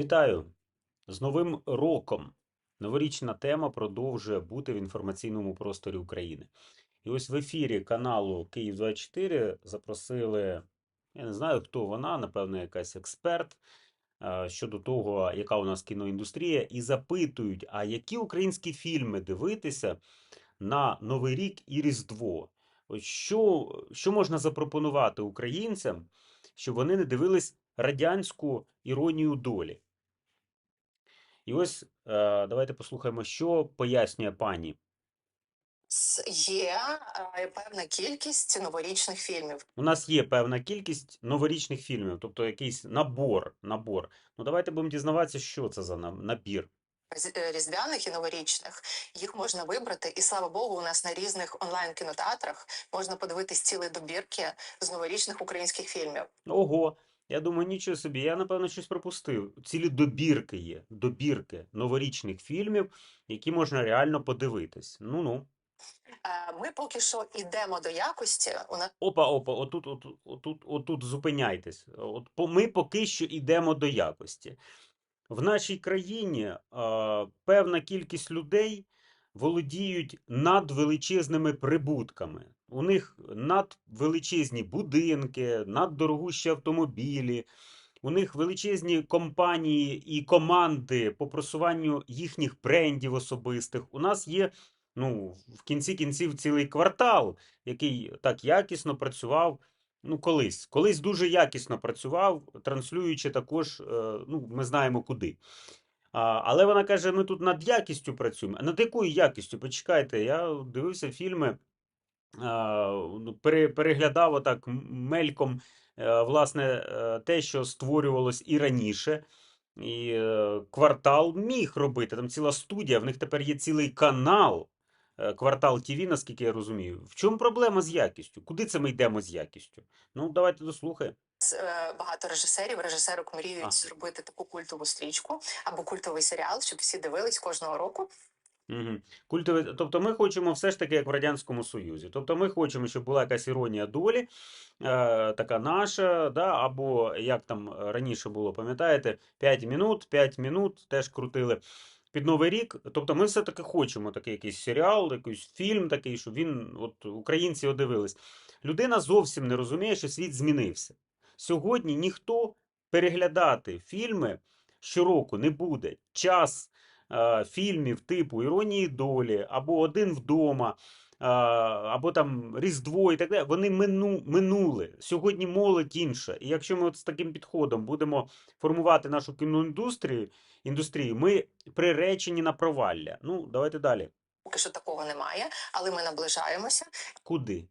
Вітаю з Новим роком. Новорічна тема продовжує бути в інформаційному просторі України. І ось в ефірі каналу Київ 24 запросили, я не знаю, хто вона, напевно, якась експерт щодо того, яка у нас кіноіндустрія, і запитують, а які українські фільми дивитися на Новий рік і Різдво? Що, що можна запропонувати українцям, щоб вони не дивились радянську іронію долі? І ось е, давайте послухаємо, що пояснює пані. Є е, певна кількість новорічних фільмів. У нас є певна кількість новорічних фільмів, тобто якийсь набор. набор. Ну давайте будемо дізнаватися, що це за набір. е, Різдвяних і новорічних їх можна вибрати, і слава Богу, у нас на різних онлайн кінотеатрах можна подивитись цілі добірки з новорічних українських фільмів. Ого, я думаю, нічого собі, я напевно щось пропустив. Цілі добірки є, добірки новорічних фільмів, які можна реально подивитись. Ну-ну. Е, Ми поки що йдемо до якості. Опа, опа, отут, отут, отут, отут зупиняйтесь. От по- ми поки що йдемо до якості. В нашій країні а, певна кількість людей володіють надвеличезними прибутками. У них надвеличезні будинки, наддорогущі автомобілі, у них величезні компанії і команди по просуванню їхніх брендів особистих. У нас є ну, в кінці кінців цілий квартал, який так якісно працював. Ну, колись, колись дуже якісно працював, транслюючи також, е, ну, ми знаємо куди. Але вона каже: ми тут над якістю працюємо. А над якою якістю? Почекайте, я дивився фільми, переглядав отак мельком, е, власне, е, те, що створювалось і раніше. І е, квартал міг робити. Там ціла студія, в них тепер є цілий канал. Квартал ТВ, наскільки я розумію. В чому проблема з якістю? Куди це ми йдемо з якістю? Ну, давайте дослухаємо. багато режисерів, режисерок мріють Ага. зробити таку культову стрічку або культовий серіал, щоб всі дивились кожного року. Угу. Культове, тобто ми хочемо все ж таки, як в Радянському Союзі. Тобто ми хочемо, щоб була якась іронія долі, е, така наша, да, або як там раніше було, пам'ятаєте, 5 минут, 5 минут теж крутили під Новий рік. Тобто ми все-таки хочемо такий якийсь серіал, якийсь фільм такий, щоб він, от українці його дивились. Людина зовсім не розуміє, що світ змінився. Сьогодні ніхто переглядати фільми щороку не буде. Час е, фільмів типу Іронії долі, або Один вдома, е, або там Різдво і так далі, вони мину, минули. Сьогодні молодь інша. І якщо ми от з таким підходом будемо формувати нашу кіноіндустрію, індустрію, ми приречені на провалля. Ну, давайте далі. Поки що такого немає, але ми наближаємося. Куди?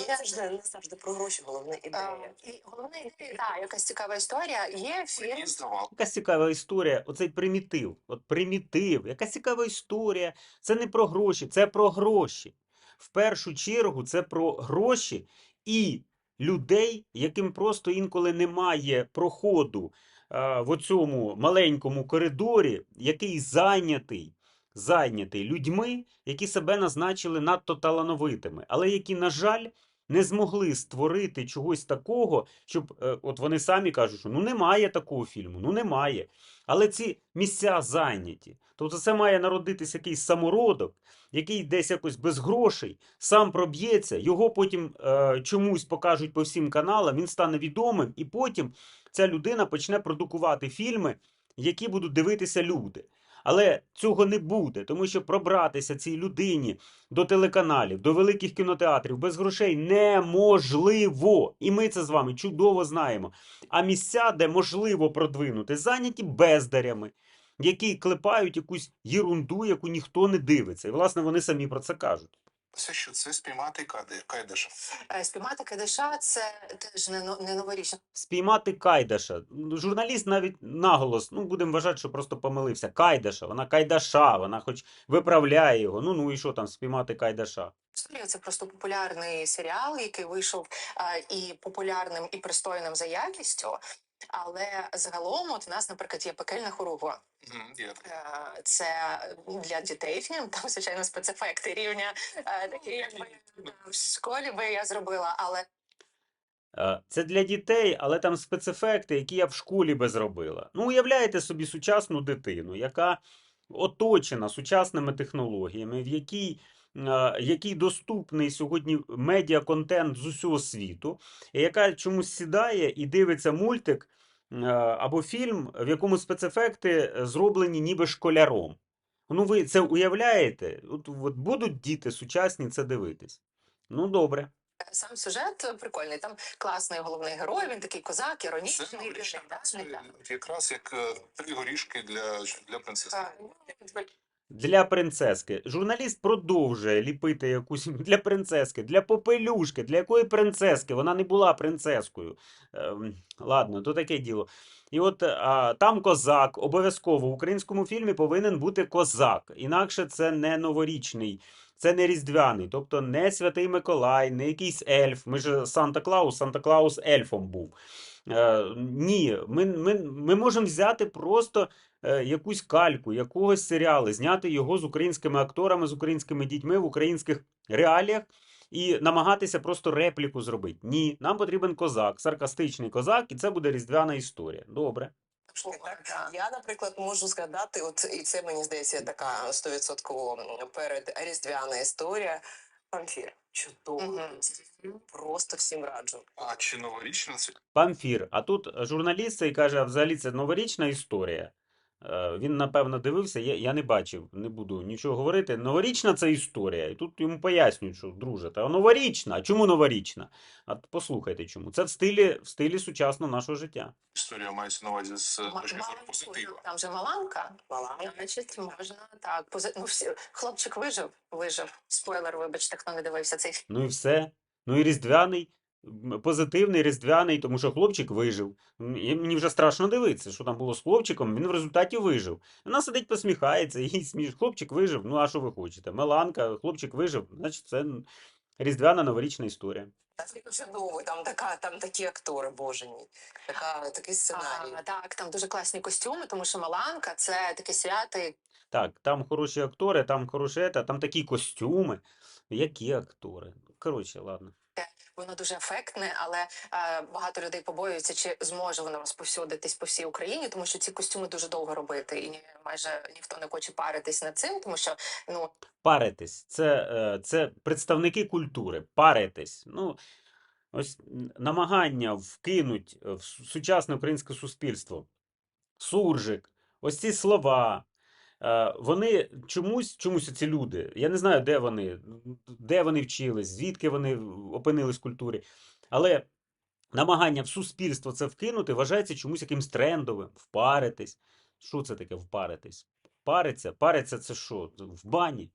Є- Завжди не завжди про гроші головна Е, ідея. і головне, так, якась цікава історія. Є фільм. Якась цікава історія, оцей примітив. От примітив, якась цікава історія. Це не про гроші, це про гроші. В першу чергу це про гроші і людей, яким просто інколи немає проходу е, в оцьому маленькому коридорі, який зайнятий, зайнятий людьми, які себе назначили надто талановитими, але які, на жаль, не змогли створити чогось такого, щоб е, от вони самі кажуть, що ну немає такого фільму, ну немає. Але ці місця зайняті. Тобто це має народитись якийсь самородок, який десь якось без грошей сам проб'ється, його потім е, чомусь покажуть по всім каналам, він стане відомим, і потім ця людина почне продукувати фільми, які будуть дивитися люди. Але цього не буде, тому що пробратися цій людині до телеканалів, до великих кінотеатрів без грошей неможливо. І ми це з вами чудово знаємо. А місця, де можливо продвинути, зайняті бездарями, які клепають якусь єрунду, яку ніхто не дивиться. І, власне, вони самі про це кажуть. Що це спіймати Кади- Кайдаша. Е, Спіймати Кадиша це теж не, но- не новорічна Спіймати Кайдаша. Журналіст навіть наголос, ну будемо вважати, що просто помилився. Кайдаша, вона Кайдаша, вона хоч виправляє його. Ну ну і що там, спіймати Кайдаша. історія. Це просто популярний серіал, який вийшов е, і популярним, і пристойним за якістю. Але загалом, от у нас, наприклад, є пекельна хоругва. Е, Це для дітей фільм, там, звичайно, спецефекти рівня е, такі, якби в школі би я зробила, але Е, Це для дітей, але там спецефекти, які я в школі би зробила. Ну, уявляєте собі сучасну дитину, яка оточена сучасними технологіями, в якій, е, який доступний сьогодні медіаконтент з усього світу, і яка чомусь сідає і дивиться мультик е, або фільм, в якому спецефекти е, зроблені ніби школяром. Ну, ви це уявляєте? От, от будуть діти сучасні це дивитись. Ну, добре. Сам сюжет прикольний. Там класний головний герой. Він такий козак, Це іронічний. це легендарний, так. якраз як е, три горішки для, для принцеси. Для принцески. Журналіст продовжує ліпити якусь для принцески, для попелюшки, для якої принцески? Вона не була принцескою. Ем, ладно, то таке діло. І от а, там козак, обов'язково в українському фільмі повинен бути козак. Інакше це не новорічний, це не різдвяний, тобто не Святий Миколай, не якийсь ельф. Ми ж Санта-Клаус, Санта-Клаус ельфом був. Е, ні, ми, ми, ми можемо взяти просто е, якусь кальку, якогось серіалу, зняти його з українськими акторами, з українськими дітьми в українських реаліях і намагатися просто репліку зробити. Ні, нам потрібен козак, саркастичний козак, і це буде різдвяна історія. Добре. Я, наприклад, можу згадати, от і це мені здається така стовідсотково перед різдвяна історія. Памфір. Чудово. Мгм. Просто всім раджу. А чи новорічна це? Памфір. А тут журналіст цей каже, а взагалі це новорічна історія. Е, Він, напевно, дивився, я, я не бачив, не буду нічого говорити. Новорічна це історія. І тут йому пояснюють, що, друже, та новорічна. А чому новорічна? А послухайте чому. Це в стилі, в стилі сучасного нашого життя. Історія мається на увазі з точки зору позитива. Там же Маланка. Маланка. Значить, можна так. Пози... Ну, всі... Хлопчик вижив, вижив. Спойлер, вибачте, хто не дивився цей. Ну і все. Ну і різдвяний, позитивний різдвяний, тому що хлопчик вижив. І мені вже страшно дивитися, що там було з хлопчиком, він в результаті вижив. Вона сидить, посміхається, їй сміш. Хлопчик вижив, ну а що ви хочете? Меланка, хлопчик вижив, значить це різдвяна новорічна історія. Це чудово, там така, там такі актори, боже мій. Така, такий сценарій. А, так, там дуже класні костюми, тому що Маланка це таке свято, Так, там хороші актори, там хороше, та там такі костюми. Які актори? Коротше, ладно. Воно дуже ефектне, але е, багато людей побоюються, чи зможе воно розповсюдитись по всій Україні, тому що ці костюми дуже довго робити, і майже ніхто не хоче паритись над цим, тому що ну Паритись. Це, е, це представники культури. Паритись. Ну, ось намагання вкинуть в сучасне українське суспільство суржик, ось ці слова. Е, Вони чомусь, чомусь ці люди, я не знаю, де вони, де вони вчились, звідки вони опинились в культурі. Але намагання в суспільство це вкинути вважається чомусь якимсь трендовим, впаритись. Що це таке впаритись? Париться, париться це що? В бані.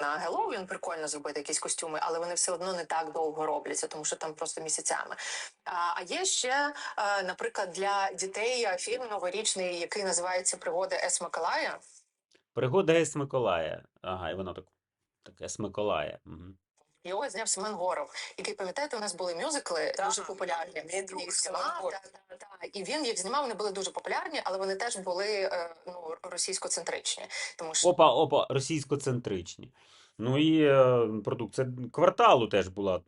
На Геловін прикольно зробити якісь костюми, але вони все одно не так довго робляться, тому що там просто місяцями. А, є ще, е, наприклад, для дітей фільм новорічний, який називається Пригоди Ес Миколая. Пригода Ес Миколая. Ага, і воно так, так Ес Миколая. Угу. Його зняв Семен Горов, який, пам'ятаєте, у нас були мюзикли Так, дуже популярні. мій друг Семен Горов. та, та, та. І він їх знімав, вони були дуже популярні, але вони теж були е, ну, російськоцентричні. Тому що Опа, опа, російськоцентричні. Ну і е, продукція кварталу теж була,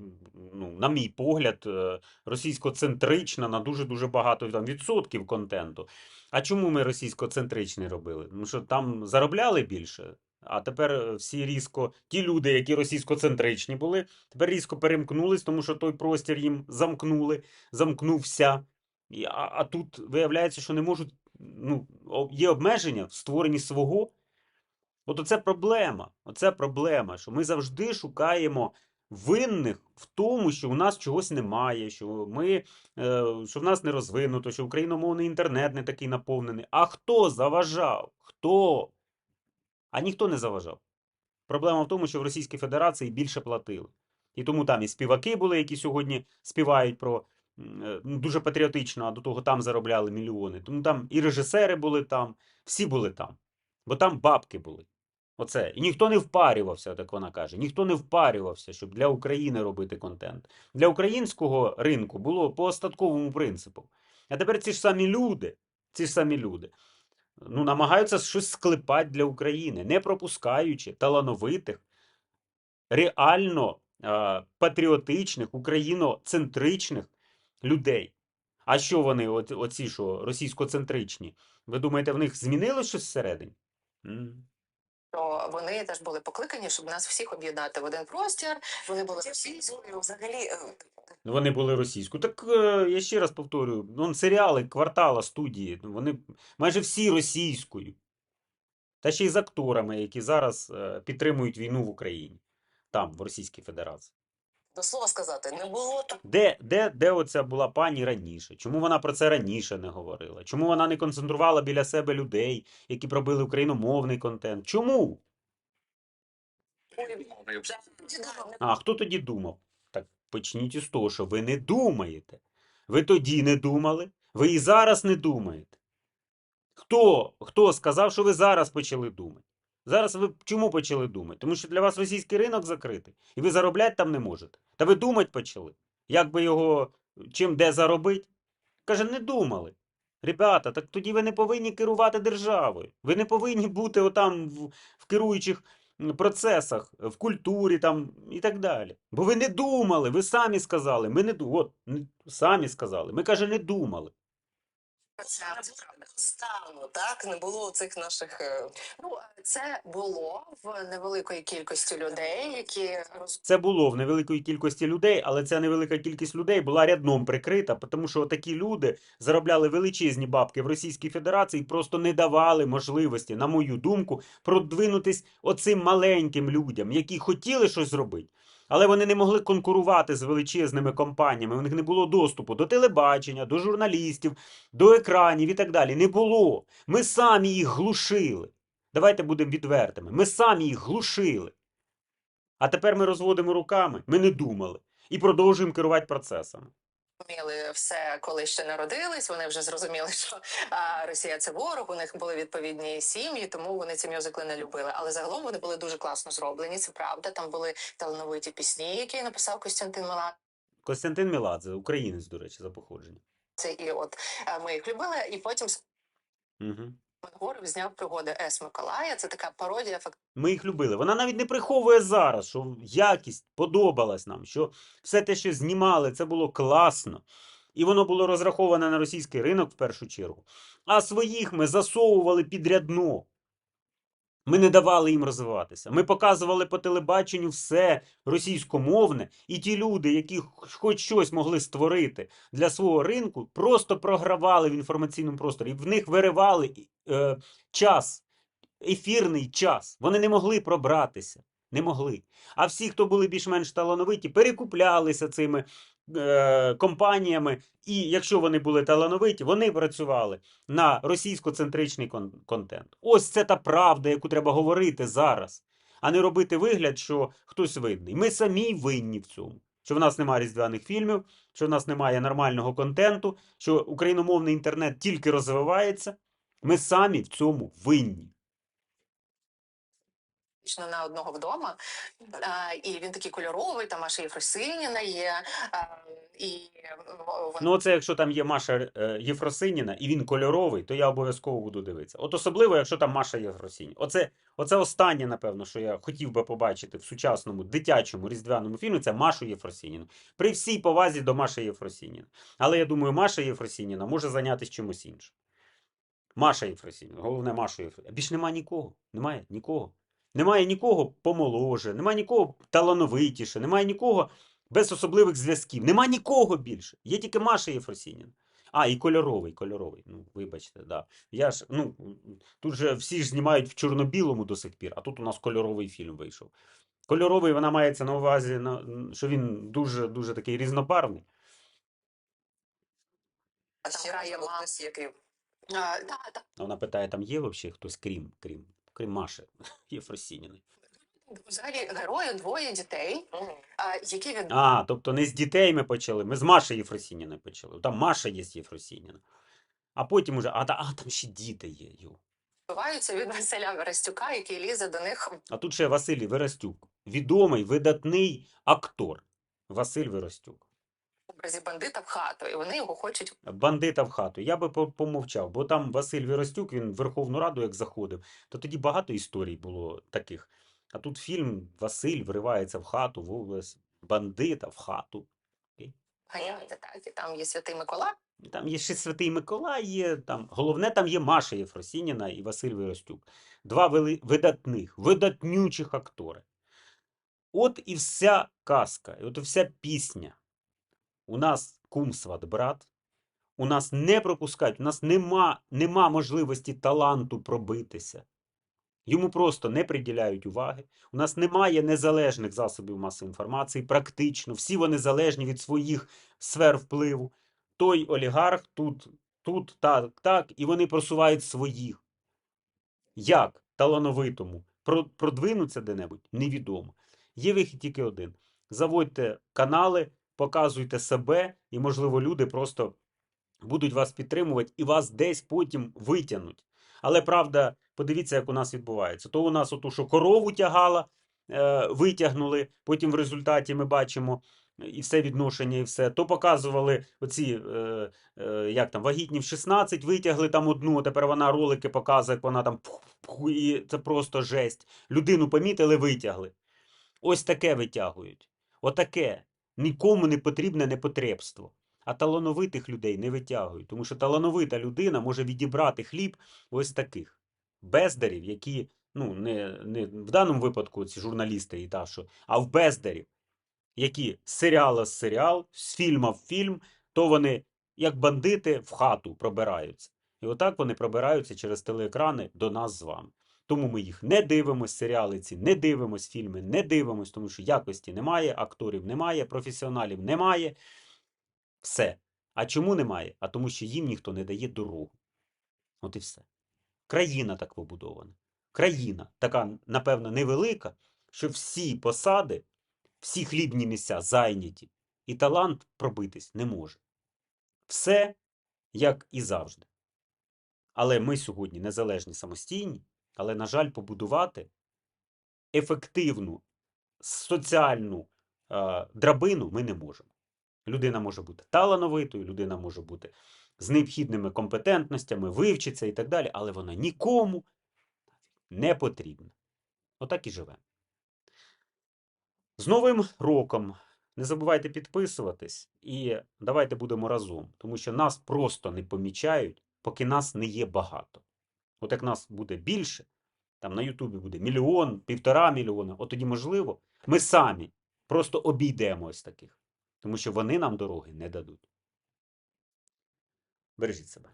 ну, на мій погляд, е, російськоцентрична на дуже-дуже багато там, відсотків контенту. А чому ми російськоцентричний робили? Тому що там заробляли більше, а тепер е, всі різко, ті люди, які російськоцентричні були, тепер різко перемкнулись, тому що той простір їм замкнули, замкнувся. І, а, а тут виявляється, що не можуть, ну, є обмеження в створенні свого. От оце проблема. Оце проблема, що ми завжди шукаємо винних в тому, що у нас чогось немає, що ми, е, що в нас не розвинуто, що україномовний інтернет не такий наповнений. А хто заважав? Хто? А ніхто не заважав. Проблема в тому, що в Російській Федерації більше платили. І тому там і співаки були, які сьогодні співають про е, ну, дуже патріотично, а до того там заробляли мільйони. Тому там і режисери були там, всі були там. Бо там бабки були. Оце. І ніхто не впарювався, так вона каже. Ніхто не впарювався, щоб для України робити контент. Для українського ринку було по остатковому принципу. А тепер ці ж самі люди, ці ж самі люди, ну, намагаються щось склепати для України, не пропускаючи талановитих, реально е, патріотичних, україноцентричних людей. А що вони, оці що, російськоцентричні? Ви думаєте, в них змінилось щось всередині? То вони теж були покликані, щоб нас всіх об'єднати в один простір. Вони були російською. Взагалі, е, Вони були російською. Так е, я ще раз повторюю: ну, серіали, квартала, студії, ну, вони майже всі російською. Та ще й з акторами, які зараз е, підтримують війну в Україні, там, в Російській Федерації. До слова сказати, не було так. Де, де, де оця була пані раніше? Чому вона про це раніше не говорила? Чому вона не концентрувала біля себе людей, які пробили україномовний контент? Чому? А хто тоді думав? Так почніть із того, що ви не думаєте. Ви тоді не думали, ви і зараз не думаєте. Хто, хто сказав, що ви зараз почали думати? Зараз ви чому почали думати? Тому що для вас російський ринок закритий, і ви заробляти там не можете. Та ви думати почали. Як би його чим де заробити? Каже, не думали. Ребята, так тоді ви не повинні керувати державою. Ви не повинні бути отам в, в керуючих процесах, в культурі там і так далі. Бо ви не думали, ви самі сказали. Ми не от, самі сказали. Ми каже, не думали. Це, стану, так? Не було цих наших. е, Ну це було в невеликої кількості людей, які. Це було в невеликої кількості людей, але ця невелика кількість людей була рядном прикрита, тому що такі люди заробляли величезні бабки в Російській Федерації і просто не давали можливості, на мою думку, продвинутись оцим маленьким людям, які хотіли щось зробити. Але вони не могли конкурувати з величезними компаніями. У них не було доступу до телебачення, до журналістів, до екранів і так далі. Не було. Ми самі їх глушили. Давайте будемо відвертими. Ми самі їх глушили. А тепер ми розводимо руками, ми не думали і продовжуємо керувати процесами. Зрозуміли все, коли ще народились. Вони вже зрозуміли, що а, Росія це ворог. У них були відповідні сім'ї, тому вони ці мюзикли не любили. Але загалом вони були дуже класно зроблені. Це правда. Там були талановиті пісні, які написав Костянтин Меладзе. Костянтин Меладзе, українець, до речі, за походження. Це І от ми їх любили. І потім Угу. Горов зняв пригоди С. Миколая. Це така пародія Ми їх любили. Вона навіть не приховує зараз, що якість подобалась нам, що все те, що знімали, це було класно. І воно було розраховане на російський ринок в першу чергу. А своїх ми засовували під рядно. Ми не давали їм розвиватися. Ми показували по телебаченню все російськомовне, і ті люди, які хоч щось могли створити для свого ринку, просто програвали в інформаційному просторі. В них виривали е, час, ефірний час. Вони не могли пробратися. Не могли. А всі, хто були більш-менш талановиті, перекуплялися цими е, компаніями. І якщо вони були талановиті, вони працювали на російсько-центричний кон- контент. Ось це та правда, яку треба говорити зараз, а не робити вигляд, що хтось винний. Ми самі винні в цьому. Що в нас немає різдвяних фільмів, що в нас немає нормального контенту, що україномовний інтернет тільки розвивається. Ми самі в цьому винні. на одного вдома. А, і він такий кольоровий, там Маша Єфросиніна є. А, і вона Ну, оце якщо там є Маша е, Єфросиніна і він кольоровий, то я обов'язково буду дивитися. От особливо, якщо там Маша Єфросиніна. Оце, оце останнє, напевно, що я хотів би побачити в сучасному дитячому різдвяному фільмі, це Машу Єфросиніну. При всій повазі до Маші Єфросініна. Але я думаю, Маша Єфросініна може зайнятися чимось іншим. Маша Єфросініна, головне Маша Єфросініна. Більш немає нікого. Немає нікого. Немає нікого помоложе, немає нікого талановитіше, немає нікого без особливих зв'язків. Нема нікого більше. Є тільки Маша Єфросініна. А, і кольоровий, кольоровий. Ну, вибачте, да. Я ж, ну, тут же всі ж знімають в чорно-білому до сих пір, а тут у нас кольоровий фільм вийшов. Кольоровий вона мається на увазі, що він дуже, дуже такий різнобарвний. А Там є крім. А, да, да. Вона питає, там є взагалі хтось крім, крім, крім Маші Єфросініної. взагалі герої двоє дітей, а, які від А, тобто не з дітей ми почали, ми з Маші Єфросініної почали. Там Маша є Єфросініна. А потім уже, а, та- а там ще діти є. Йо. відбиваються від Василя Верестюка, який лізе до них А тут ще Василь Веростюк, відомий, видатний актор. Василь Веростюк. Образі бандита в хату, і вони його хочуть Бандита в хату. Я би помовчав, бо там Василь Віростюк, він в Верховну Раду як заходив, то тоді багато історій було таких. А тут фільм Василь вривається в хату, в область. бандита в хату. Ганяєте так, і там є святий Микола. Там є ще Святий Миколай, є там. Головне, там є Маша Єфросініна і Василь Виростюк. Два вели... видатних, видатнючих актори. От і вся казка, і от і вся пісня. У нас кум сват брат. У нас не пропускають, у нас нема, нема можливості таланту пробитися. Йому просто не приділяють уваги. У нас немає незалежних засобів масової інформації, практично. Всі вони залежні від своїх сфер впливу. Той олігарх тут, тут, так, так, і вони просувають своїх. Як талановитому продвинуться де-небудь, невідомо. Є вихід тільки один: заводьте канали, показуйте себе, і, можливо, люди просто будуть вас підтримувати і вас десь потім витягнуть. Але правда, подивіться, як у нас відбувається. То у нас оту, що корову тягала, е, витягнули, потім в результаті ми бачимо і все відношення, і все. То показували оці, е, е, як там, вагітні в 16, витягли там одну, а тепер вона ролики показує, як вона там і це просто жесть. Людину помітили, витягли. Ось таке витягують. Отаке. Нікому не потрібне непотребство. А талановитих людей не витягують, тому що талановита людина може відібрати хліб ось таких бездарів, які, ну, не, не в даному випадку ці журналісти і та що, а в бездарів, які з серіала з серіал, з фільма в фільм, то вони, як бандити, в хату пробираються. І отак вони пробираються через телеекрани до нас з вами. Тому ми їх не дивимось, серіали ці не дивимось, фільми не дивимось, тому що якості немає, акторів немає, професіоналів немає. Все. А чому немає? А тому, що їм ніхто не дає дорогу. От і все. Країна так побудована. Країна така, напевно, невелика, що всі посади, всі хлібні місця зайняті, і талант пробитись не може. Все як і завжди. Але ми сьогодні незалежні самостійні, але, на жаль, побудувати ефективну соціальну е, драбину ми не можемо. Людина може бути талановитою, людина може бути з необхідними компетентностями, вивчиться і так далі, але вона нікому не потрібна. Отак і живемо. З Новим роком! Не забувайте підписуватись і давайте будемо разом, тому що нас просто не помічають, поки нас не є багато. От як нас буде більше, там на Ютубі буде мільйон, півтора мільйона, от тоді, можливо, ми самі просто обійдемо ось таких, тому що вони нам дороги не дадуть. Бережіть себе.